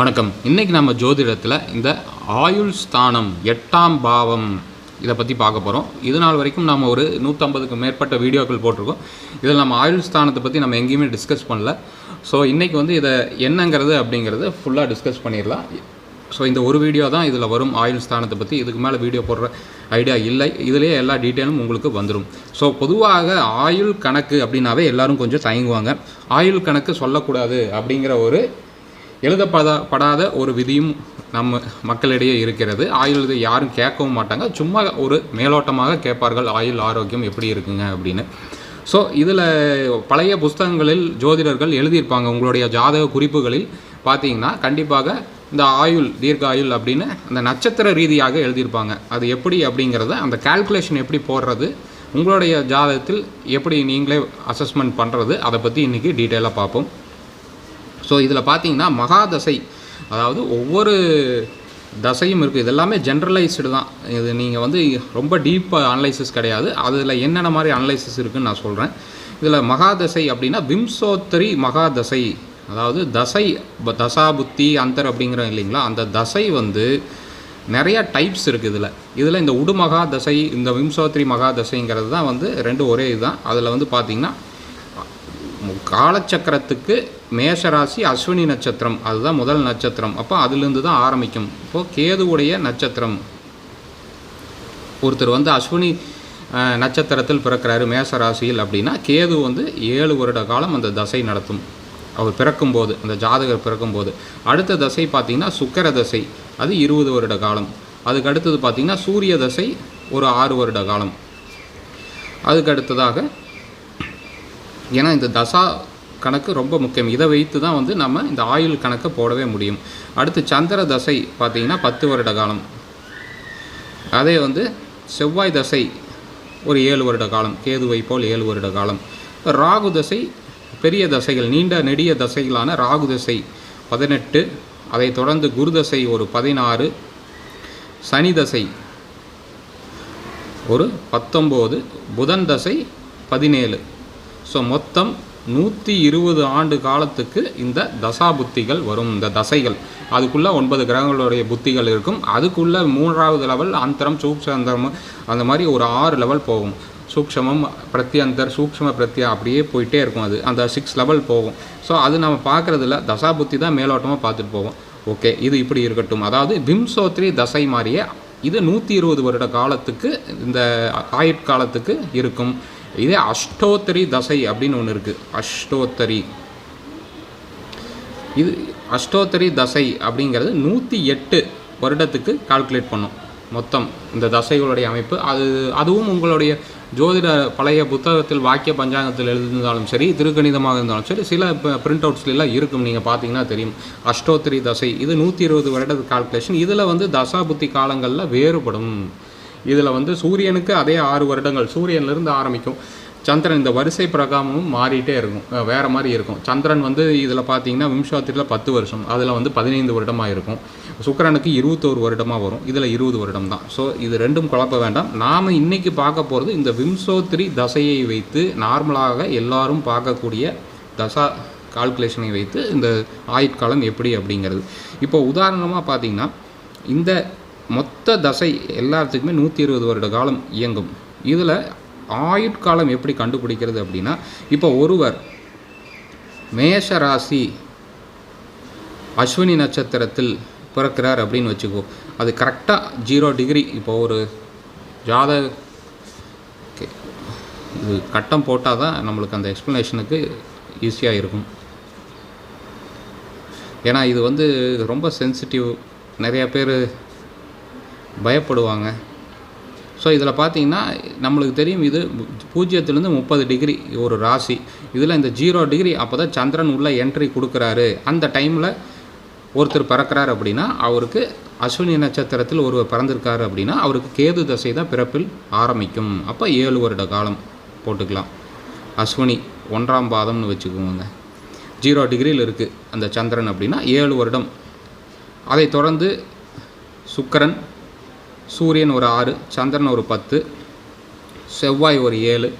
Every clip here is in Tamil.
வணக்கம். இன்றைக்கி நம்ம ஜோதிடத்தில் இந்த ஆயுள் ஸ்தானம் எட்டாம் பாவம் இதை பற்றி பார்க்க போகிறோம் இது நாள் வரைக்கும் நம்ம ஒரு நூற்றம்பதுக்கு மேற்பட்ட வீடியோக்கள் போட்டிருக்கோம். இதில் நம்ம ஆயுள் ஸ்தானத்தை பற்றி நம்ம எங்கேயுமே டிஸ்கஸ் பண்ணல. ஸோ இன்றைக்கி வந்து இதை என்னங்கிறது அப்படிங்கிறது ஃபுல்லாக டிஸ்கஸ் பண்ணிடலாம். ஸோ இந்த ஒரு வீடியோ தான் இதில் வரும் ஆயுள் ஸ்தானத்தை பற்றி இதுக்கு மேலே வீடியோ போடுற ஐடியா இல்லை. இதுலேயே எல்லா டீட்டெயிலும் உங்களுக்கு வந்துடும் ஸோ பொதுவாக ஆயுள் கணக்கு அப்படின்னாவே எல்லாரும் கொஞ்சம் தயங்குவாங்க. ஆயுள் கணக்கு சொல்லக்கூடாது அப்படிங்கிற ஒரு எழுதப்படா படாத ஒரு விதியும் நம்ம மக்களிடையே இருக்கிறது. ஆயுள் இதை யாரும் கேட்கவும் மாட்டாங்க. சும்மா ஒரு மேலோட்டமாக கேட்பார்கள். ஆயுள் ஆரோக்கியம் எப்படி இருக்குங்க அப்படின்னு. ஸோ இதில் பழைய புஸ்தகங்களில் ஜோதிடர்கள் எழுதியிருப்பாங்க. உங்களுடைய ஜாதக குறிப்புகளில் பார்த்தீங்கன்னா கண்டிப்பாக இந்த ஆயுள் தீர்க்க ஆயுள் அப்படின்னு அந்த நட்சத்திர ரீதியாக எழுதியிருப்பாங்க. அது எப்படி அப்படிங்கிறத அந்த கால்குலேஷன் எப்படி போடுறது உங்களுடைய ஜாதகத்தில் எப்படி நீங்களே அசஸ்மெண்ட் பண்ணுறது அதை பற்றி இன்றைக்கி டீட்டெயிலாக பார்ப்போம். ஸோ இதில் பார்த்தீங்கன்னா மகாதசை அதாவது ஒவ்வொரு தசையும் இருக்குது இதெல்லாமே ஜென்ரலைஸ்டு தான். இது நீங்கள் வந்து ரொம்ப டீப்பாக அனலைசிஸ் கிடையாது. அதில் என்னென்ன மாதிரி அனலைசிஸ் இருக்குன்னு நான் சொல்கிறேன் இதில் மகாதசை அப்படின்னா விம்சோத்தரி மகாதசை அதாவது தசை தசாபுத்தி அந்தர் அப்படிங்கிற இல்லைங்களா? அந்த தசை வந்து நிறைய டைப்ஸ் இருக்குது இதில். இதில் இந்த உடுமகா தசை இந்த விம்சோத்ரி மகா தசைங்கிறது தான் வந்து ரெண்டு ஒரே இதுதான். அதில் வந்து பார்த்திங்கன்னா காலச்சக்கரத்துக்கு மேஷராசி அஸ்வினி நட்சத்திரம். அதுதான் முதல் நட்சத்திரம். அப்போ அதுலேருந்து தான் ஆரம்பிக்கும். இப்போது கேதுவுடைய நட்சத்திரம். ஒருத்தர் வந்து அஸ்வினி நட்சத்திரத்தில் பிறக்கிறாரு மேசராசியில் அப்படின்னா கேது வந்து ஏழு வருட காலம் அந்த தசை நடத்தும். அவர் பிறக்கும்போது அந்த ஜாதகர் பிறக்கும்போது. அடுத்த தசை பார்த்திங்கன்னா சுக்கர தசை. அது இருபது வருட காலம். அதுக்கு அடுத்தது பார்த்திங்கன்னா சூரிய தசை ஒரு ஆறு வருட காலம். அதுக்கு அடுத்ததாக ஏன்னா இந்த தசா கணக்கு ரொம்ப முக்கியம். இதை வைத்து தான் வந்து நம்ம இந்த ஆயுள் கணக்கை போடவே முடியும். அடுத்து சந்திர தசை பார்த்திங்கன்னா பத்து வருட காலம். அதே வந்து செவ்வாய் தசை ஒரு ஏழு வருட காலம். கேதுவை போல் ஏழு வருட காலம். ராகு தசை பெரிய தசைகள் நீண்ட நெடிய தசைகளான ராகு தசை பதினெட்டு. அதை தொடர்ந்து குரு தசை ஒரு பதினாறு. சனி தசை ஒரு பத்தொம்போது. புதன் தசை பதினேழு. ஸோ மொத்தம் நூற்றி இருபது ஆண்டு காலத்துக்கு இந்த தசா புத்திகள் வரும் இந்த தசைகள். அதுக்குள்ளே ஒன்பது கிரகங்களுடைய புத்திகள் இருக்கும். அதுக்குள்ளே மூன்றாவது லெவல் அந்தரம் சூக்ஷந்தரம் அந்த மாதிரி ஒரு ஆறு லெவல் போகும். சூக்ஷமம் பிரத்யந்தர் சூக்ஷ்ம பிரத்யா அப்படியே போயிட்டே இருக்கும் அது. அந்த சிக்ஸ் லெவல் போகும். ஸோ அது நம்ம பார்க்குறதில்ல. தசா புத்தி தான் மேலோட்டமாக பார்த்துட்டு போவோம். ஓகே இது இப்படி இருக்கட்டும். அதாவது விம்சோத்ரி தசை மாதிரியே இது நூற்றி இருபது வருட காலத்துக்கு இந்த ஆயுட்காலத்துக்கு இருக்கும். இதே அஷ்டோத்தரி தசை அப்படின்னு ஒன்று இருக்குது அஷ்டோத்தரி. இது அஷ்டோத்தரி தசை அப்படிங்கிறது நூற்றி எட்டு வருடத்துக்கு கால்குலேட் பண்ணும். மொத்தம் இந்த தசைகளுடைய அமைப்பு. அது அதுவும் உங்களுடைய ஜோதிட பழைய புத்தகத்தில் வாக்கிய பஞ்சாங்கத்தில் எழுதியிருந்தாலும் சரி திருக்கணிதமாக இருந்தாலும் சரி சில பிரிண்ட் அவுட்ஸ்லாம் இருக்கும். நீங்கள் பார்த்தீங்கன்னா தெரியும். அஷ்டோத்திரி தசை இது நூற்றி இருபது வருடத்து கால்குலேஷன் இதில் வந்து தசாபுத்தி காலங்களில் வேறுபடும். இதில் வந்து சூரியனுக்கு அதே ஆறு வருடங்கள் சூரியன்லேருந்து ஆரம்பிக்கும். சந்திரன் இந்த வரிசை பிரகாரமும் மாறிட்டே இருக்கும். வேறு மாதிரி இருக்கும். சந்திரன் வந்து இதில் பார்த்தீங்கன்னா விம்சாத்திரியில் பத்து வருஷம். அதில் வந்து பதினைந்து வருடமாக இருக்கும். சுக்கரனுக்கு இருபத்தோரு வருடமாக வரும். இதில் இருபது வருடம் தான். ஸோ இது ரெண்டும் குழப்ப வேண்டாம். நாம் இன்றைக்கி பார்க்க போகிறது இந்த விம்சோத்திரி தசையை வைத்து நார்மலாக எல்லாரும் பார்க்கக்கூடிய தசா கால்குலேஷனை வைத்து இந்த ஆயுட்காலம் எப்படி அப்படிங்கிறது. இப்போ உதாரணமாக பார்த்தீங்கன்னா இந்த மொத்த தசை எல்லாத்துக்குமே நூற்றி இருபது வருட காலம் இயங்கும். இதில் ஆயுட்காலம் எப்படி கண்டுபிடிக்கிறது அப்படின்னா இப்போ ஒருவர் மேஷ ராசி அஸ்வினி நட்சத்திரத்தில் பிறக்கிறார் அப்படின்னு வச்சுக்கோ அது கரெக்டாக ஜீரோ டிகிரி இப்போ ஒரு ஜாத இது கட்டம் போட்டால் தான் நம்மளுக்கு அந்த எக்ஸ்ப்ளனேஷனுக்கு ஈஸியாக இருக்கும். ஏன்னா இது வந்து ரொம்ப சென்சிட்டிவ் நிறைய பேர் பயப்படுவாங்க. ஸோ இதில் பார்த்தீங்கன்னா நம்மளுக்கு தெரியும் இது பூஜ்ஜியத்துலேருந்து முப்பது டிகிரி ஒரு ராசி. இதில் இந்த ஜீரோ டிகிரி அப்போ தான் சந்திரன் உள்ள என்ட்ரி கொடுக்குறாரு. அந்த டைமில் ஒருத்தர் பிறக்கிறார் அப்படின்னா அவருக்கு அஸ்வினி நட்சத்திரத்தில் ஒருவர் பிறந்திருக்காரு அப்படின்னா அவருக்கு கேது தசை தான் பிறப்பில் ஆரம்பிக்கும். அப்போ ஏழு வருட காலம் போட்டுக்கலாம். அஸ்வினி ஒன்றாம் பாதம்னு வச்சுக்கோங்க. ஜீரோ டிகிரியில் இருக்குது அந்த சந்திரன் அப்படின்னா ஏழு வருடம். அதை தொடர்ந்து சுக்கரன் சூரியன் ஒரு ஆறு சந்திரன் ஒரு பத்து செவ்வாய் ஒரு ஏழு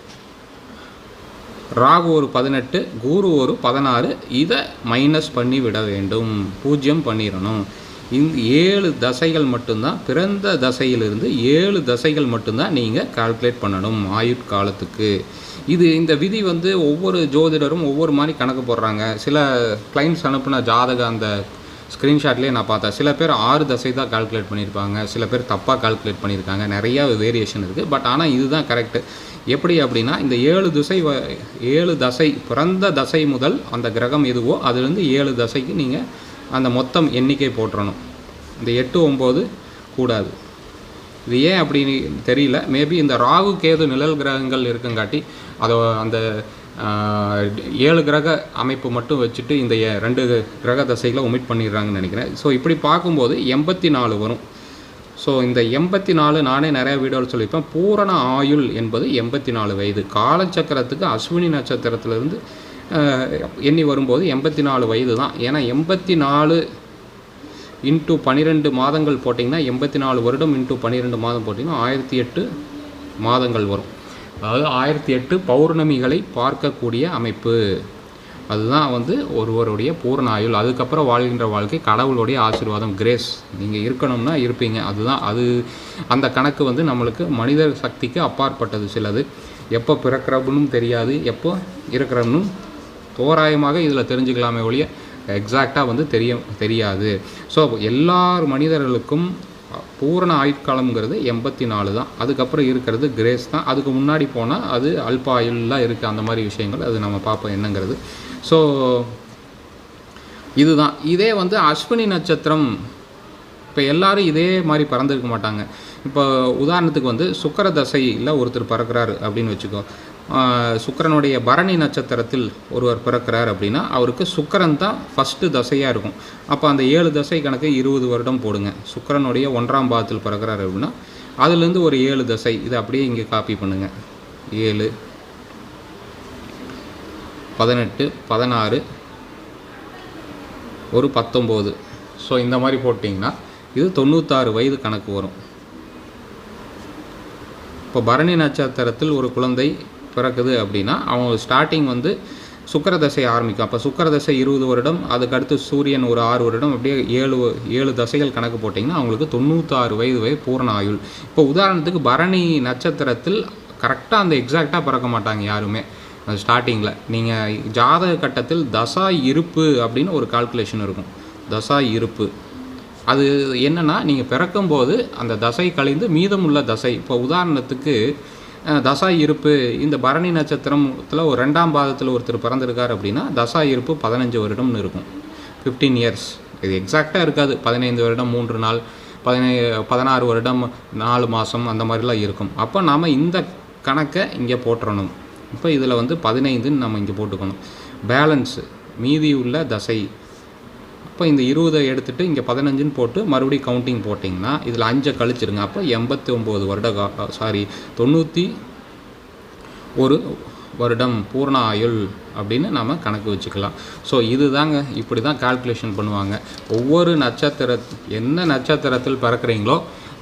ராகு ஒரு பதினெட்டு குரு ஒரு பதினாறு. இதை மைனஸ் பண்ணி விட வேண்டும். பூஜ்ஜியம் பண்ணிடணும். இந்த ஏழு தசைகள் மட்டும்தான் பிறந்த தசையிலிருந்து ஏழு தசைகள் மட்டும்தான் நீங்கள் கால்குலேட் பண்ணணும் ஆயுட்காலத்துக்கு இது இந்த விதி வந்து ஒவ்வொரு ஜோதிடரும் ஒவ்வொரு மாதிரி கணக்கு போடுறாங்க. சில கிளைண்ட்ஸ் அனுப்பின ஜாதக அந்த ஸ்க்ரீன்ஷாட்லேயே நான் பார்த்தேன். சில பேர் ஆறு தசை தான் கால்குலேட் பண்ணியிருப்பாங்க. சில பேர் தப்பாக கால்குலேட் பண்ணியிருக்காங்க. நிறையா வேரியேஷன் இருக்குது பட் ஆனால் இதுதான் கரெக்டு எப்படி அப்படின்னா இந்த ஏழு திசை வ ஏழு தசை பிறந்த தசை முதல் அந்த கிரகம் எதுவோ அதுலேருந்து ஏழு தசைக்கு நீங்கள் அந்த மொத்தம் எண்ணிக்கை போட்டுறணும் இந்த எட்டு ஒம்பது கூடாது. இது ஏன் அப்படின்னு தெரியல. மேபி இந்த ராகு கேது நிழல் கிரகங்கள் இருக்குங்காட்டி அதை அந்த ஏழு கிரக அமைப்பு மட்டும் வச்சுட்டு இந்த ரெண்டு கிரக தசைகளை ஒமிட் பண்ணிடுறாங்கன்னு நினைக்கிறேன். ஸோ இப்படி பார்க்கும்போது எண்பத்தி நாலு வரும். ஸோ இந்த எண்பத்தி நாலு நானே நிறைய வீடியோவில் சொல்லியிருப்பேன். பூரண ஆயுள் என்பது எண்பத்தி நாலு வயது காலச்சக்கரத்துக்கு அஸ்வினி நட்சத்திரத்திலிருந்து எண்ணி வரும்போது எண்பத்தி நாலு வயது தான். ஏன்னா எண்பத்தி நாலு இன்ட்டு பன்னிரெண்டு மாதங்கள் போட்டிங்கன்னா எண்பத்தி நாலு வருடம் இன்ட்டு பன்னிரெண்டு மாதம் போட்டிங்கன்னா ஆயிரத்தி எட்டு மாதங்கள் வரும். அதாவது ஆயிரத்தி எட்டு பௌர்ணமிகளை பார்க்கக்கூடிய அமைப்பு. அதுதான் வந்து ஒருவருடைய பூரண ஆயுள். அதுக்கப்புறம் வாழ்கின்ற வாழ்க்கை கடவுளுடைய ஆசீர்வாதம் கிரேஸ் நீங்கள் இருக்கணும்னா இருப்பீங்க. அதுதான் அது அந்த கணக்கு வந்து நம்மளுக்கு மனித சக்திக்கு அப்பாற்பட்டது சிலது. எப்போ பிறக்கிறோம்னு தெரியாது எப்போ இருக்கிறவனும் தோராயமாக இதில் தெரிஞ்சுக்கலாமே ஒழிய எக்ஸாக்டாக வந்து தெரிய தெரியாது. ஸோ எல்லார் மனிதர்களுக்கும் பூரண ஆயுட்காலம்ங்கிறது எண்பத்தி நாலு தான். அதுக்கப்புறம் இருக்கிறது கிரேஸ் தான். அதுக்கு முன்னாடி போனால் அது அல்பாயுள்லாம் இருக்குது அந்த மாதிரி விஷயங்கள் அது நம்ம பார்ப்போம் என்னங்கிறது. ஸோ இதுதான். இதே வந்து அஸ்வினி நட்சத்திரம். இப்போ எல்லாரும் இதே மாதிரி பறந்துருக்க மாட்டாங்க. இப்போ உதாரணத்துக்கு வந்து சுக்கர தசையில் ஒருத்தர் பறக்கிறாரு அப்படின்னு வச்சுக்கோ. சுக்கரனுடைய பரணி நட்சத்திரத்தில் ஒருவர் பிறக்கிறார் அப்படின்னா அவருக்கு சுக்கரன் தான் ஃபஸ்ட்டு தசையாக இருக்கும். அப்போ அந்த ஏழு தசை கணக்கு இருபது வருடம் போடுங்க. சுக்கரனுடைய ஒன்றாம் பாதத்தில் பிறக்கிறார் அப்படின்னா அதுலேருந்து ஒரு ஏழு தசை இதை அப்படியே இங்கே காப்பி பண்ணுங்கள் ஏழு பதினெட்டு பதினாறு ஒரு பத்தொம்போது. ஸோ இந்த மாதிரி போட்டிங்கன்னா இது தொண்ணூத்தாறு வயது கணக்கு வரும். இப்போ பரணி நட்சத்திரத்தில் ஒரு குழந்தை பிறக்குது அப்படின்னா அவங்க ஸ்டார்டிங் வந்து சுக்கர தசை ஆரம்பிக்கும். அப்போ சுக்கர தசை இருபது வருடம் அதுக்கடுத்து சூரியன் ஒரு ஆறு வருடம் அப்படியே ஏழு ஏழு தசைகள் கணக்கு போட்டிங்கன்னா அவங்களுக்கு தொண்ணூற்றாறு வயது வரை பூரண ஆயுள். இப்போ உதாரணத்துக்கு பரணி நட்சத்திரத்தில் கரெக்டாக அந்த எக்ஸாக்டாக பிறக்க மாட்டாங்க யாருமே. ஸ்டார்டிங்கில் நீங்கள் ஜாதக கட்டத்தில் தசா இருப்பு அப்படின்னு ஒரு கால்குலேஷன் இருக்கும். தசா இருப்பு. அது என்னென்னா நீங்கள் பிறக்கும்போது அந்த தசை கழிந்து மீதமுள்ள தசை. இப்போ உதாரணத்துக்கு தசா இருப்பு இந்த பரணி நட்சத்திரத்தில் ஒரு ரெண்டாம் பாதத்தில் ஒருத்தர் பிறந்திருக்கார் அப்படின்னா தசா இருப்பு பதினஞ்சு வருடம்னு இருக்கும். ஃபிஃப்டீன் இயர்ஸ் இது எக்ஸாக்டாக இருக்காது. பதினைந்து வருடம் மூன்று நாள் பதினை பதினாறு வருடம் நாலு மாதம் அந்த மாதிரிலாம் இருக்கும். அப்போ நாம் இந்த கணக்கை இங்கே போட்டுறணும் இப்போ இதில் வந்து பதினைந்துன்னு நம்ம இங்கே போட்டுக்கணும். பேலன்ஸு. மீதி உள்ள தசை அப்போ இந்த இருபதை எடுத்துகிட்டு இங்கே பதினஞ்சுன்னு போட்டு மறுபடியும் கவுண்டிங் போட்டிங்கன்னா இதில் அஞ்சை கழிச்சிருங்க. அப்போ எண்பத்தி ஒம்பது வருட கா சாரி தொண்ணூற்றி ஒரு வருடம் பூர்ண ஆயுள் அப்படின்னு நம்ம கணக்கு வச்சுக்கலாம். ஸோ இதுதாங்க இப்படி தான் கால்குலேஷன் பண்ணுவாங்க. ஒவ்வொரு நட்சத்திர என்ன நட்சத்திரத்தில் பிறக்கிறீங்களோ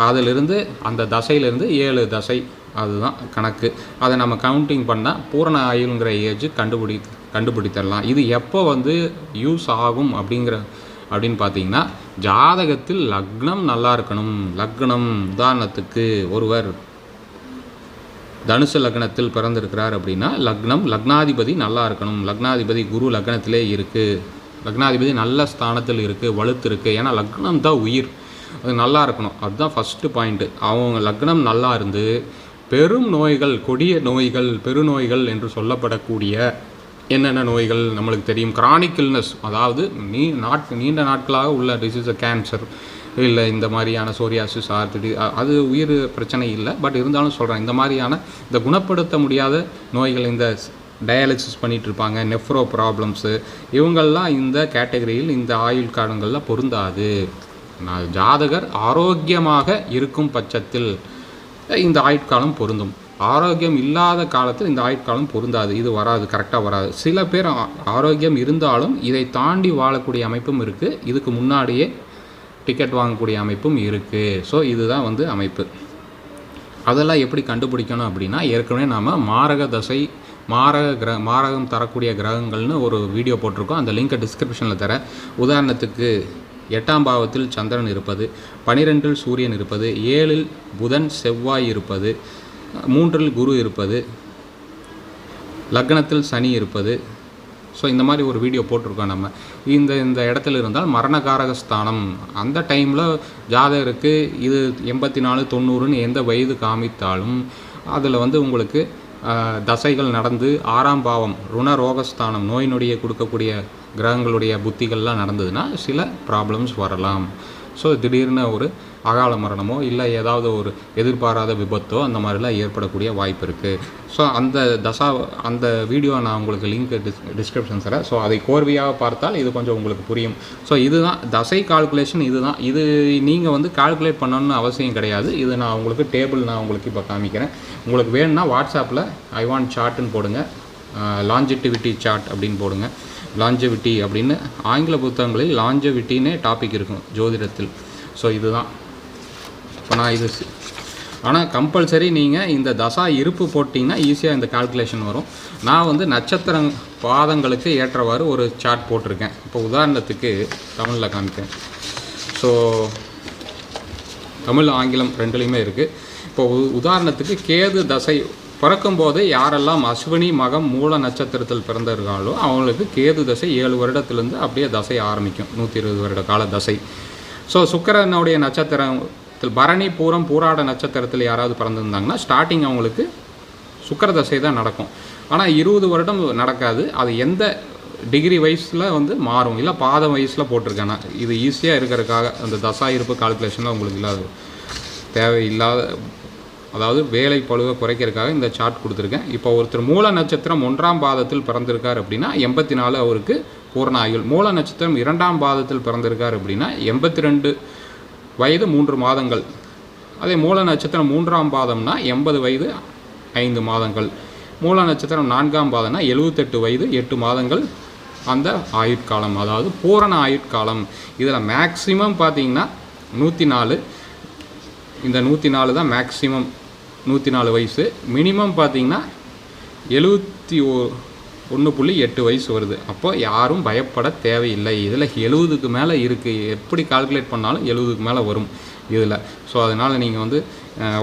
அதிலிருந்து அந்த தசையிலிருந்து ஏழு தசை அதுதான் கணக்கு. அதை நம்ம கவுண்டிங் பண்ணால் பூரண ஆயுளுங்கிற ஏஜ் கண்டுபிடி கண்டுபிடித்தரலாம். இது எப்போ வந்து யூஸ் ஆகும் அப்படிங்கிற அப்படின்னு பார்த்தீங்கன்னா ஜாதகத்தில் லக்னம் நல்லா இருக்கணும். லக்னம் உதாரணத்துக்கு ஒருவர் தனுசு லக்னத்தில் பிறந்திருக்கிறார் அப்படின்னா லக்னம் லக்னாதிபதி நல்லா இருக்கணும். லக்னாதிபதி குரு லக்னத்திலே இருக்குது லக்னாதிபதி நல்ல ஸ்தானத்தில் இருக்குது வலுத்து இருக்குது ஏன்னா லக்னம் தான் உயிர். அது நல்லா இருக்கணும். அதுதான் ஃபஸ்ட்டு பாயிண்ட்டு அவங்க லக்னம் நல்லா இருந்து பெரும் நோய்கள் கொடிய நோய்கள் பெருநோய்கள் என்று சொல்லப்படக்கூடிய என்னென்ன நோய்கள் நம்மளுக்கு தெரியும்? கிரானிக் இல்னஸ் அதாவது நீ நாட் நீண்ட நாட்களாக உள்ள டிசீஸ் கேன்சர் இல்லை இந்த மாதிரியான சோரியாசிஸ் ஆர்த்திடி அது உயிர் பிரச்சனை இல்லை. பட் இருந்தாலும் சொல்கிறேன் இந்த மாதிரியான இந்த குணப்படுத்த முடியாத நோய்கள் இந்த டயாலிசிஸ் பண்ணிகிட்டு இருப்பாங்க நெஃப்ரோ ப்ராப்ளம்ஸு இவங்கள்லாம் இந்த கேட்டகரியில் இந்த ஆயுள் காலங்களில் பொருந்தாது. நான் ஜாதகர் ஆரோக்கியமாக இருக்கும் பட்சத்தில் இந்த ஆயுட்காலம் பொருந்தும். ஆரோக்கியம் இல்லாத காலத்தில் இந்த ஆயுட்காலம் பொருந்தாது. இது வராது கரெக்டாக வராது. சில பேர் ஆரோக்கியம் இருந்தாலும் இதை தாண்டி வாழக்கூடிய அமைப்பும் இருக்குது இதுக்கு முன்னாடியே டிக்கெட் வாங்கக்கூடிய அமைப்பும் இருக்குது ஸோ இதுதான் வந்து அமைப்பு. அதெல்லாம் எப்படி கண்டுபிடிக்கணும் அப்படின்னா ஏற்கனவே நாம் மாரக தசை மாரக கிர மாரகம் தரக்கூடிய கிரகங்கள்னு ஒரு வீடியோ போட்டிருக்கோம். அந்த லிங்கை டிஸ்கிரிப்ஷனில் தர உதாரணத்துக்கு எட்டாம் பாவத்தில் சந்திரன் இருப்பது பனிரெண்டில் சூரியன் இருப்பது ஏழில் புதன் செவ்வாய் இருப்பது மூன்றில் குரு இருப்பது லக்னத்தில் சனி இருப்பது. ஸோ இந்த மாதிரி ஒரு வீடியோ போட்டிருக்கோம் நம்ம. இந்த இந்த இடத்துல இருந்தால் மரணகாரக ஸ்தானம் அந்த டைமில் ஜாதகருக்கு இது எண்பத்தி நாலு தொண்ணூறுன்னு எந்த வயது காமித்தாலும் அதில் வந்து உங்களுக்கு தசைகள் நடந்து ஆறாம் பாவம் ருண ரோகஸ்தானம் நோய் நொடியை கொடுக்கக்கூடிய கிரகங்களுடைய புத்திகள்லாம் நடந்ததுன்னா சில ப்ராப்ளம்ஸ் வரலாம். ஸோ திடீர்னு ஒரு அகால மரணமோ இல்லை ஏதாவது ஒரு எதிர்பாராத விபத்தோ அந்த மாதிரிலாம் ஏற்படக்கூடிய வாய்ப்பு இருக்குது ஸோ அந்த தசா அந்த வீடியோ நான் உங்களுக்கு லிங்க் டிஸ் டிஸ்கிரிப்ஷன் தரேன். ஸோ அதை கோர்வையாக பார்த்தால் இது கொஞ்சம் உங்களுக்கு புரியும். ஸோ இதுதான் தசை கால்குலேஷன் இதுதான். இது நீங்கள் வந்து கால்குலேட் பண்ணணும்னு அவசியம் கிடையாது. இது நான் உங்களுக்கு டேபிள் நான் உங்களுக்கு இப்போ காமிக்கிறேன். உங்களுக்கு வேணும்னா வாட்ஸ்அப்பில் ஐ வாண்ட் சார்ட்டுன்னு போடுங்க. லாஞ்சிட்டிவிட்டி சார்ட் அப்படின்னு போடுங்க. லாஞ்சவிட்டி அப்படின்னு ஆங்கில புத்தகங்களில் லாஞ்சவிட்டின்னே டாபிக் இருக்கும் ஜோதிடத்தில். ஸோ இதுதான். இப்போ நான் இது ஆனால் கம்பல்சரி நீங்கள் இந்த தசா இருப்பு போட்டிங்கன்னா ஈஸியாக இந்த கால்குலேஷன் வரும். நான் வந்து நட்சத்திர பாதங்களுக்கு ஏற்றவாறு ஒரு சார்ட் போட்டிருக்கேன். இப்போ உதாரணத்துக்கு தமிழில் காமிக்கிறேன். ஸோ தமிழ் ஆங்கிலம் ரெண்டுலேயுமே இருக்குது இப்போ உ- உதாரணத்துக்கு கேது தசை பிறக்கும்போது யாரெல்லாம் அஸ்வினி மகம் மூல நட்சத்திரத்தில் பிறந்திருக்காங்களோ அவங்களுக்கு கேது தசை ஏழு வருடத்துலேருந்து அப்படியே தசை ஆரம்பிக்கும். நூற்றி இருபது வருட கால தசை. ஸோ சுக்கிரனுடைய இதில் பரணி பூரம் பூராட நட்சத்திரத்தில் யாராவது பிறந்திருந்தாங்கன்னா ஸ்டார்டிங் அவங்களுக்கு சுக்கர தசை தான் நடக்கும். ஆனால் இருபது வருடம் நடக்காது. அது எந்த டிகிரி வயசில் வந்து மாறும். இல்லை பாதம் வயசில் போட்டிருக்கேன் இது ஈஸியாக இருக்கிறதுக்காக அந்த தசா இருப்பு கால்குலேஷனில் உங்களுக்கு இல்லாத தேவையில்லாத அதாவது வேலை பழுவை குறைக்கிறதுக்காக இந்த சார்ட் கொடுத்துருக்கேன். இப்போ ஒருத்தர் மூல நட்சத்திரம் ஒன்றாம் பாதத்தில் பிறந்திருக்கார் அப்படின்னா எண்பத்தி நாலு அவருக்கு பூரண ஆயுள். மூல நட்சத்திரம் இரண்டாம் பாதத்தில் பிறந்திருக்கார் அப்படின்னா எண்பத்தி ரெண்டு வயது மூன்று மாதங்கள். அதே மூல நட்சத்திரம் மூன்றாம் பாதம்னா எண்பது வயது ஐந்து மாதங்கள். மூல நட்சத்திரம் நான்காம் பாதம்னா எழுபத்தெட்டு வயது எட்டு மாதங்கள் அந்த ஆயுட்காலம். அதாவது பூரண ஆயுட்காலம். இதில் மேக்சிமம் பார்த்தீங்கன்னா நூற்றி நாலு இந்த நூற்றி நாலு தான் மேக்சிமம் நூற்றி நாலு வயசு. மினிமம் பார்த்தீங்கன்னா எழுபத்தி ஓ ஒன்று புள்ளி எட்டு வயசு வருது. அப்போ யாரும் பயப்பட தேவையில்லை. இதில் எழுபதுக்கு மேலே இருக்குது எப்படி கால்குலேட் பண்ணாலும் எழுபதுக்கு மேலே வரும் இதில். ஸோ அதனால் நீங்கள் வந்து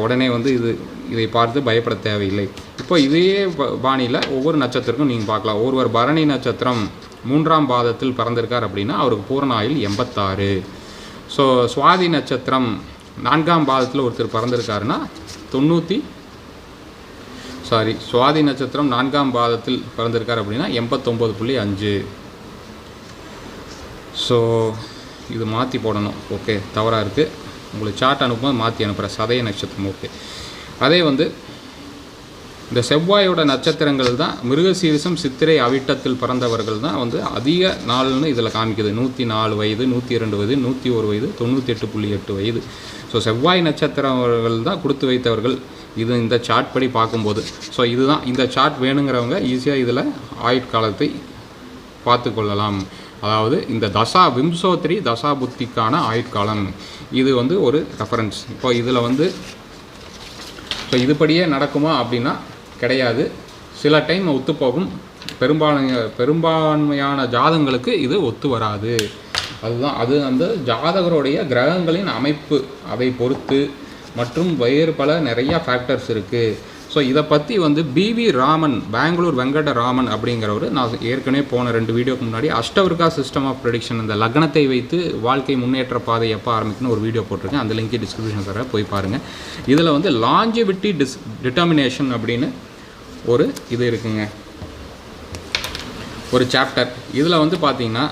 உடனே வந்து இது இதை பார்த்து பயப்பட தேவையில்லை. இப்போ இதே பாணியில் ஒவ்வொரு நட்சத்திரக்கும் நீங்கள் பார்க்கலாம். ஒருவர் பரணி நட்சத்திரம் மூன்றாம் பாதத்தில் பிறந்திருக்கார் அப்படின்னா அவருக்கு பூரண ஆயுள் எண்பத்தாறு. ஸோ சுவாதி நட்சத்திரம் நான்காம் பாதத்தில் ஒருத்தர் பிறந்திருக்காருன்னா தொண்ணூற்றி சாரி சுவாதி நட்சத்திரம் நான்காம் பாதத்தில் பிறந்திருக்கார் அப்படின்னா எண்பத்தொம்போது புள்ளி அஞ்சு. ஸோ இது மாற்றி போடணும். ஓகே தவறாக இருக்குது உங்களுக்கு சார்ட் அனுப்பும்போது மாற்றி அனுப்புகிறேன் சதய நட்சத்திரம் ஓகே அதே வந்து இந்த செவ்வாயோட நட்சத்திரங்கள் தான் மிருகசீரிசம் சித்திரை அவிட்டத்தில் பிறந்தவர்கள் தான் வந்து அதிக நாள்னு இதில் காமிக்குது. நூற்றி நாலு வயது நூற்றி இரண்டு வயது நூற்றி ஒரு வயது தொண்ணூற்றி எட்டு புள்ளி எட்டு வயது. ஸோ செவ்வாய் நட்சத்திரங்கள் தான் கொடுத்து வைத்தவர்கள். இது இந்த சார்ட் படி பார்க்கும்போது. ஸோ இதுதான் இந்த சார்ட் வேணுங்கிறவங்க ஈஸியாக இதில் ஆயுட்காலத்தை பார்த்து கொள்ளலாம் அதாவது இந்த தசா விம்சோத்ரி தசா புத்திக்கான ஆயுட்காலம் இது வந்து ஒரு ரெஃபரன்ஸ் இப்போ இதில் வந்து இப்போ இதுபடியே நடக்குமா அப்படின்னா கிடையாது. சில டைம் ஒத்துப்போகும். பெரும்பான்மைய பெரும்பான்மையான ஜாதகங்களுக்கு இது ஒத்து வராது. அதுதான் அது அந்த ஜாதகருடைய கிரகங்களின் அமைப்பு அதை பொறுத்து மற்றும் வேறு பல நிறைய ஃபேக்டர்ஸ் இருக்குது ஸோ இதை பற்றி வந்து பிவி ராமன் பெங்களூர் வெங்கட ராமன் அப்படிங்கிறவர் நான் ஏற்கனவே போன ரெண்டு வீடியோக்கு முன்னாடி அஷ்டவர்கா சிஸ்டம் ஆஃப் ப்ரொடிக்ஷன் அந்த லக்னத்தை வைத்து வாழ்க்கை முன்னேற்ற பாதை எப்போ ஆரம்பிக்குன்னு ஒரு வீடியோ போட்டிருக்கேன். அந்த லிங்கை டிஸ்கிரிப்ஷன் தர போய் பாருங்கள் இதில் வந்து லாஞ்சிவிட்டி டிஸ் டிட்டர்மினேஷன் அப்படின்னு ஒரு இது இருக்குங்க. ஒரு சாப்டர் இதில் வந்து பார்த்தீங்கன்னா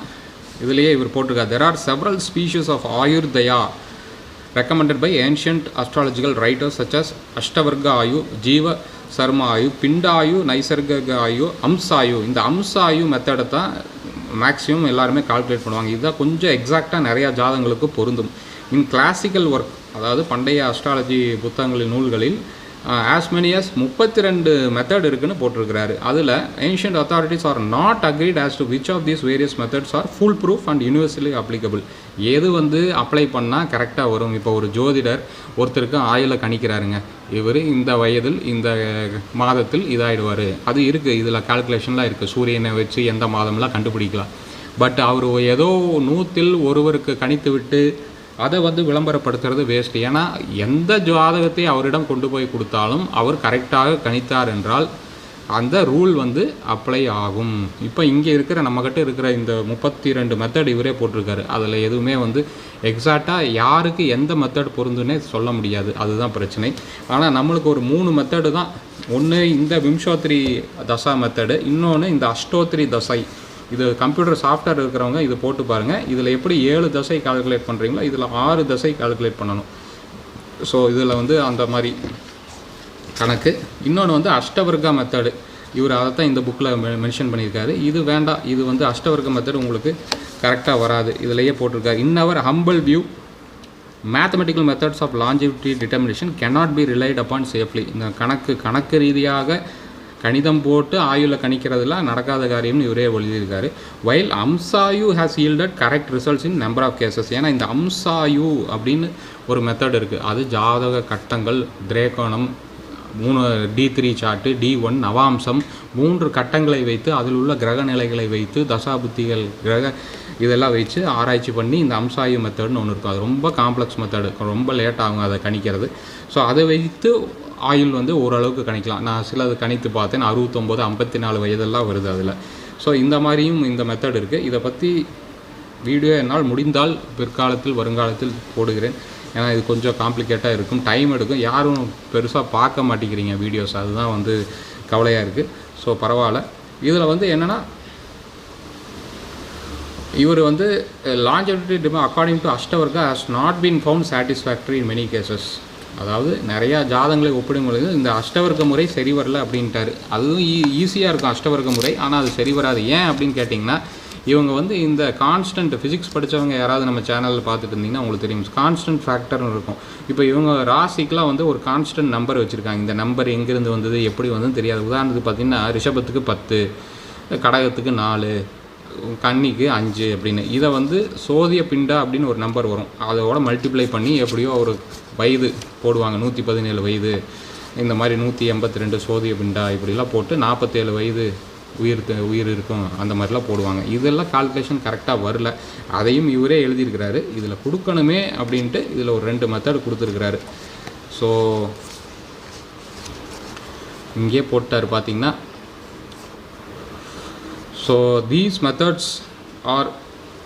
இதுலேயே இவர் போட்டிருக்கார். There are several species of ayurdaya recommended by ancient astrological writers such as Ashtavarga ayu jiva sharma Ayu பிண்ட Ayu நைசர்க Ayu அம்சாயு இந்த அம்சாயு மெத்தடை தான் மேக்ஸிமம் எல்லாருமே கால்குலேட் பண்ணுவாங்க. இதுதான் கொஞ்சம் எக்ஸாக்டாக நிறையா ஜாதங்களுக்கு பொருந்தும். இன் கிளாசிக்கல் ஒர்க் அதாவது பண்டைய அஸ்ட்ராலஜி புத்தகங்களின் நூல்களில் ஆஸ் மெனி அஸ் முப்பத்தி ரெண்டு மெத்தட் இருக்குன்னு போட்டிருக்கிறாரு. அதில் ancient authorities are not agreed as to which of these various methods are full proof and universally applicable எது வந்து அப்ளை பண்ணால் கரெக்டாக வரும்? இப்போ ஒரு ஜோதிடர் ஒருத்தருக்கு ஆயுளை கணிக்கிறாருங்க. இவர் இந்த வயதில் இந்த மாதத்தில் இதாகிடுவார் அது இருக்குது இதில் கால்குலேஷன்லாம் இருக்குது சூரியனை வச்சு எந்த மாதம்லாம் கண்டுபிடிக்கலாம். பட் அவர் ஏதோ நூற்றில் ஒருவருக்கு கணித்து விட்டு அதை வந்து விளம்பரப்படுத்துறது வேஸ்ட் ஏன்னா எந்த ஜாதகத்தை அவரிடம் கொண்டு போய் கொடுத்தாலும் அவர் கரெக்டாக கணித்தார் என்றால் அந்த ரூல் வந்து அப்ளை ஆகும். இப்போ இங்கே இருக்கிற நம்மக்கிட்ட இருக்கிற இந்த முப்பத்தி ரெண்டு மெத்தட் இவரே போட்டிருக்காரு. அதில் எதுவுமே வந்து எக்ஸாக்டாக யாருக்கு எந்த மெத்தட் பொருந்துன்னே சொல்ல முடியாது. அதுதான் பிரச்சனை. ஆனால் நம்மளுக்கு ஒரு மூணு மெத்தடு தான். ஒன்று இந்த விம்சோத்ரி தசா மெத்தடு இன்னொன்று இந்த அஷ்டோத்ரி தசை. இது கம்ப்யூட்டர் சாஃப்ட்வேர் இருக்கிறவங்க இது போட்டு பாருங்கள் இதில் எப்படி ஏழு தசை கால்குலேட் பண்ணுறீங்களோ இதில் ஆறு தசை கால்குலேட் பண்ணணும். ஸோ இதில் வந்து அந்த மாதிரி கணக்கு. இன்னொன்று வந்து அஷ்டவர்கா மெத்தடு இவர் அதை தான் இந்த புக்கில் மென்ஷன் பண்ணியிருக்காரு. இது வேண்டாம். இது வந்து அஷ்டவர்க்க மெத்தட் உங்களுக்கு கரெக்டாக வராது. இதிலையே போட்டிருக்காரு. In our humble view mathematical methods of longevity determination cannot be relied upon safely இந்த கணக்கு கணக்கு ரீதியாக கணிதம் போட்டு ஆயுளை கணிக்கிறதுலாம் நடக்காத காரியம்னு இவரே எழுதியிருக்காரு. While amsayu has yielded correct results in number of cases ஏன்னா இந்த அம்சாயு அப்படின்னு ஒரு மெத்தட் இருக்குது அது ஜாதக கட்டங்கள் திரேகோணம் மூணு D three chart D one நவாம்சம் மூன்று கட்டங்களை வைத்து அதில் உள்ள கிரக நிலைகளை வைத்து தசாபுத்திகள் கிரக இதெல்லாம் வச்சு ஆராய்ச்சி பண்ணி இந்த அம்சாயு மெத்தட்னு ஒன்று இருக்கும். அது ரொம்ப காம்ப்ளெக்ஸ் மெத்தடு ரொம்ப லேட் ஆகும் அதை கணிக்கிறது. ஸோ அதை வைத்து ஆயுள் வந்து ஓரளவுக்கு கணிக்கலாம். நான் சிலது கணித்து பார்த்தேன். அறுபத்தொம்போது ஐம்பத்தி நாலு வயதெல்லாம் வருது அதில். ஸோ இந்த மாதிரியும் இந்த மெத்தட் இருக்குது இதை பற்றி வீடியோ என்னால் முடிந்தால் பிற்காலத்தில் வருங்காலத்தில் போடுகிறேன். ஏன்னா இது கொஞ்சம் காம்ப்ளிகேட்டாக இருக்கும். டைம் எடுக்கும். யாரும் பெருசாக பார்க்க மாட்டேங்கிறீங்க வீடியோஸ் அதுதான் வந்து கவலையாக இருக்குது ஸோ பரவாயில்ல. இதில் வந்து என்னென்னா இவர் வந்து longevity டிமா according to Ashtavarga has not been found satisfactory in many cases அதாவது நிறையா ஜாதங்களை ஒப்பிடும் பொழுது இந்த அஷ்டவர்க்க முறை சரி வரல அப்படின்ட்டாரு. அதுவும் ஈ ஈஸியாக இருக்கும் அஷ்டவர்க்க முறை ஆனால் அது சரி வராது. ஏன் அப்படின்னு கேட்டிங்கன்னா இவங்க வந்து இந்த கான்ஸ்டன்ட் ஃபிசிக்ஸ் படித்தவங்க யாராவது நம்ம சேனலில் பார்த்துட்டு இருந்தீங்கன்னா உங்களுக்கு தெரியும். கான்ஸ்டன்ட் ஃபேக்டர்னு இருக்கும். இப்போ இவங்க ராசிக்கெலாம் வந்து ஒரு கான்ஸ்டன்ட் நம்பர் வச்சுருக்காங்க. இந்த நம்பர் எங்கேருந்து வந்தது எப்படி வந்ததுன்னு தெரியாது. உதாரணத்துக்கு பார்த்தீங்கன்னா ரிஷபத்துக்கு பத்து கடகத்துக்கு நாலு கன்னிக்கு அஞ்சு அப்படின்னு. இதை வந்து சோதிய பிண்டா அப்படின்னு ஒரு நம்பர் வரும். அதோட மல்டிப்ளை பண்ணி எப்படியோ ஒரு வயது போடுவாங்க. நூற்றி பதினேழு வயது. இந்த மாதிரி நூற்றி எண்பத்தி ரெண்டு சோதிய பிண்டா இப்படிலாம் போட்டு நாற்பத்தேழு வயது உயிர் உயிர் இருக்கும். அந்த மாதிரிலாம் போடுவாங்க. இதெல்லாம் கால்குலேஷன் கரெக்டாக வரல. அதையும் இவரே எழுதியிருக்கிறாரு. இதில் கொடுக்கணுமே அப்படின்ட்டு இதில் ஒரு ரெண்டு மெத்தடு கொடுத்துருக்கிறாரு. ஸோ இங்கே போட்டார் பார்த்தீங்கன்னா so these methods are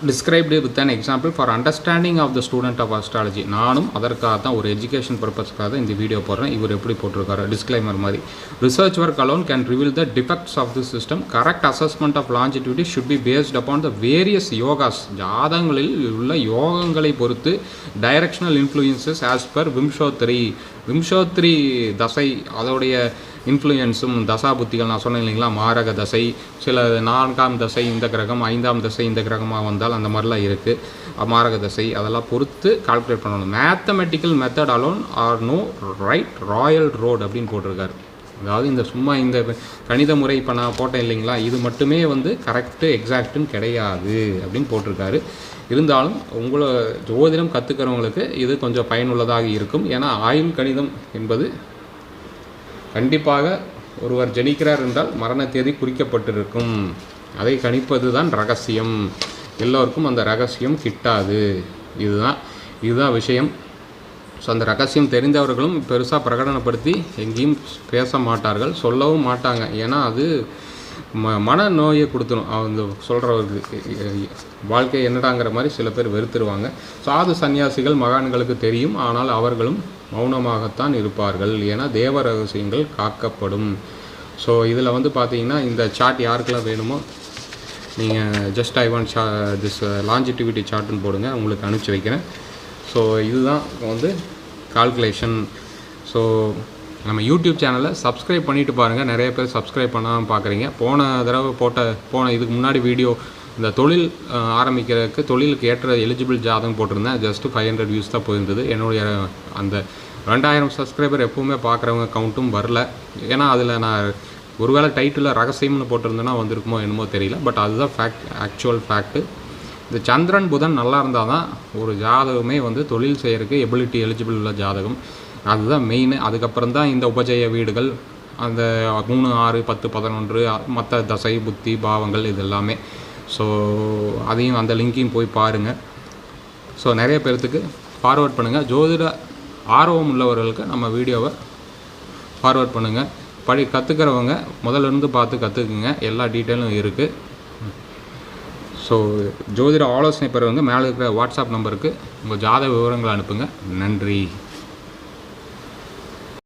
described with an example for understanding of the student of astrology நானும் அதற்காக தான் ஒரு எஜுகேஷன் பர்பஸ்க்காக தான் இந்த வீடியோ போடுறேன். இவர் எப்படி போட்டிருக்காரு? டிஸ்க்ளைமர் மாதிரி. Research work alone can reveal the defects of the system correct assessment of longevity should be based upon the various yogas ஜாதங்களில் உள்ள யோகங்களை பொறுத்து directional influences as per Vimshottari Vimshottari dasha அதோடைய இன்ஃப்ளூயன்ஸும் தசா புத்திகள் நான் சொன்னேன் இல்லைங்களா? மாரக தசை சில நான்காம் தசை இந்த கிரகம் ஐந்தாம் தசை இந்த கிரகமாக வந்தால் அந்த மாதிரிலாம் இருக்குது மாரக தசை அதெல்லாம் பொறுத்து கால்குலேட் பண்ணணும். Mathematical method alone are no right royal road அப்படின்னு போட்டிருக்காரு. அதாவது இந்த சும்மா இந்த கணித முறை இப்போ நான் போட்டேன் இல்லைங்களா? இது மட்டுமே வந்து கரெக்டு எக்ஸாக்டுன்னு கிடையாது அப்படின்னு போட்டிருக்காரு. இருந்தாலும் உங்களை ஜோதிடம் கற்றுக்கிறவங்களுக்கு இது கொஞ்சம் பயனுள்ளதாக இருக்கும். ஏன்னா ஆயுள் கணிதம் என்பது கண்டிப்பாக ஒருவர் ஜெனிக்கிறார் என்றால் மரண தேதி குறிக்கப்பட்டிருக்கும். அதை கணிப்பது தான் ரகசியம். எல்லோருக்கும் அந்த ரகசியம் கிட்டாது. இதுதான் இதுதான் விஷயம். ஸோ அந்த ரகசியம் தெரிந்தவர்களும் பெருசாக பிரகடனப்படுத்தி எங்கேயும் பேச மாட்டார்கள். சொல்லவும் மாட்டாங்க. ஏன்னா அது ம மன நோயை கொடுத்துரும். அவங்க சொல்கிறவருக்கு வாழ்க்கை என்னடாங்கிற மாதிரி சில பேர் வெறுத்துருவாங்க. சாது சன்னியாசிகள் மகான்களுக்கு தெரியும். ஆனால் அவர்களும் மௌனமாகத்தான் இருப்பார்கள். ஏன்னா தேவ ரகசியங்கள் காக்கப்படும். ஸோ இதில் வந்து பார்த்தீங்கன்னா இந்த சார்ட் யாருக்கெல்லாம் வேணுமோ நீங்கள் ஜஸ்ட் ஐ வாண்ட் சா திஸ் லாஞ்சிட்டிவிட்டி சார்ட்டுன்னு போடுங்க. உங்களுக்கு அனுப்பிச்சி வைக்கிறேன். ஸோ இதுதான் வந்து கால்குலேஷன் ஸோ நம்ம யூடியூப் சேனலை சப்ஸ்கிரைப் பண்ணிட்டு பாருங்கள் நிறைய பேர் சப்ஸ்கிரைப் பண்ணாமல் பார்க்குறீங்க போன தடவை போட்ட போன இதுக்கு முன்னாடி வீடியோ இந்த தொழில் ஆரம்பிக்கிறதுக்கு தொழிலுக்கு ஏற்ற எலிஜிபிள் ஜாதகம் போட்டிருந்தேன். ஜஸ்ட்டு ஃபைவ் ஹண்ட்ரட் வியூஸ் தான் போயிருந்தது. என்னுடைய அந்த ரெண்டாயிரம் சப்ஸ்கிரைபர் எப்போவுமே பார்க்குறவங்க கவுண்ட்டும் வரல. ஏன்னா அதில் நான் ஒருவேளை டைட்டில் ரகசியம்னு போட்டிருந்தேன்னா வந்திருக்குமோ என்னமோ தெரியல. பட் அதுதான் ஃபேக்ட் ஆக்சுவல் ஃபேக்ட்டு இந்த சந்திரன் புதன் நல்லா இருந்தால் தான் ஒரு ஜாதகமே வந்து தொழில் செய்கிறதுக்கு எபிலிட்டி எலிஜிபிள் உள்ள ஜாதகம். அதுதான் மெயின் அதுக்கப்புறம் தான் இந்த உபஜய வீடுகள் அந்த மூணு ஆறு பத்து பதினொன்று மற்ற தசை புத்தி பாவங்கள் இது எல்லாமே ஸோ அதையும் அந்த லிங்கையும் போய் பாருங்கள் ஸோ நிறைய பேர்த்துக்கு ஃபார்வர்ட் பண்ணுங்கள் ஜோதிட ஆர்வம் உள்ளவர்களுக்கு நம்ம வீடியோவை ஃபார்வர்ட் பண்ணுங்கள் படி கற்றுக்கிறவங்க முதல்ல இருந்து பார்த்து கற்றுக்குங்க எல்லா டீட்டெயிலும் இருக்குது ஸோ ஜோதிட ஆலோசனை பெறவங்க மேலே இருக்கிற வாட்ஸ்அப் நம்பருக்கு உங்கள் ஜாதக விவரங்களை அனுப்புங்க. நன்றி.